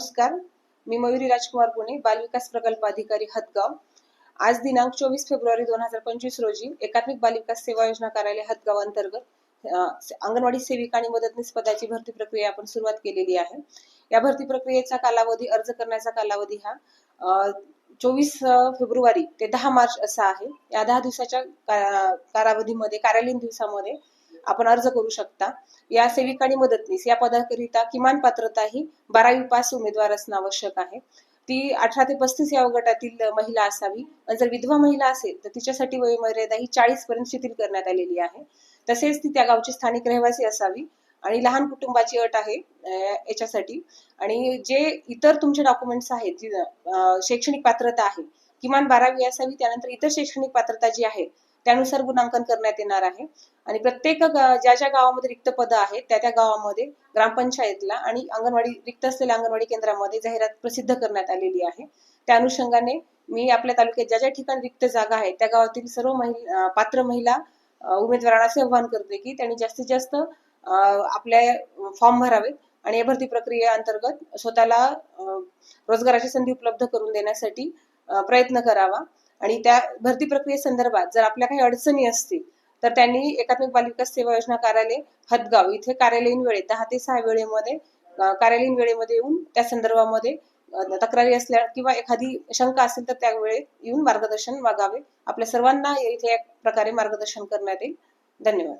नमस्कार. मी मयुरी राजकुमार पुणे बालविकास प्रकल्प अधिकारी हदगाव. आज दिनांक चोवीस फेब्रुवारी दोन हजार पंचवीस रोजी एकात्मिक बालविकास सेवा योजना कार्यालय हदगाव अंतर्गत अंगणवाडी सेविका आणि मदतनीस पदाची भरती प्रक्रिया आपण सुरुवात केलेली आहे. या भरती प्रक्रियेचा कालावधी अर्ज करण्याचा कालावधी हा चोवीस फेब्रुवारी ते दहा मार्च असा आहे. या दहा दिवसाच्या कालावधीमध्ये कार्यालयीन दिवसामध्ये आपण अर्ज करू शकता. या सेविका आणि मदतनीस या पदाकरिता किमान पात्रता ही बारावी पास उमेदवार असणं आवश्यक आहे. ती अठरा ते पस्तीस या गटातील महिला असावी. आणि जर विधवा महिला असेल तर तिच्यासाठी वयोमर्यादा ही चाळीस पर्यंत शिथिल करण्यात आलेली आहे. तसेच ती त्या गावची स्थानिक रहिवासी असावी. आणि लहान कुटुंबाची अट आहे याच्यासाठी. आणि जे इतर तुमचे डॉक्युमेंट्स आहेत जी, शैक्षणिक पात्रता आहे किमान बारावी असावी त्यानंतर इतर शैक्षणिक पात्रता जी आहे त्यानुसार गुणांकन करण्यात येणार आहे. आणि प्रत्येक ज्या ज्या गावामध्ये रिक्त पद आहेत त्या त्या गावामध्ये ग्रामपंचायतला आणि अंगणवाडी रिक्त असलेल्या अंगणवाडी केंद्रामध्ये जाहिरात प्रसिद्ध करण्यात आलेली आहे. त्या अनुषंगाने मी आपल्या तालुक्यात ज्या ज्या ठिकाणी रिक्त जागा आहेत त्या गावातील सर्व महिला पात्र महिला उमेदवारांना असे आव्हान करते की त्यांनी जास्तीत जास्त आपल्या फॉर्म भरावेत आणि या भरती प्रक्रियेअंतर्गत स्वतःला रोजगाराची संधी उपलब्ध करून देण्यासाठी प्रयत्न करावा. आणि त्या भरती प्रक्रियेसंदर्भात जर आपल्या काही अडचणी असतील तर त्यांनी एकात्मिक बालिका सेवा योजना कार्यालय हदगाव इथे कार्यालयीन वेळेत दहा ते सहा वेळेमध्ये कार्यालयीन वेळेमध्ये येऊन त्या संदर्भामध्ये तक्रारी असल्या किंवा एखादी शंका असेल तर त्या वेळेत येऊन मार्गदर्शन मागावे आपल्या सर्वांना इथे एक प्रकारे मार्गदर्शन करण्यात येईल. धन्यवाद.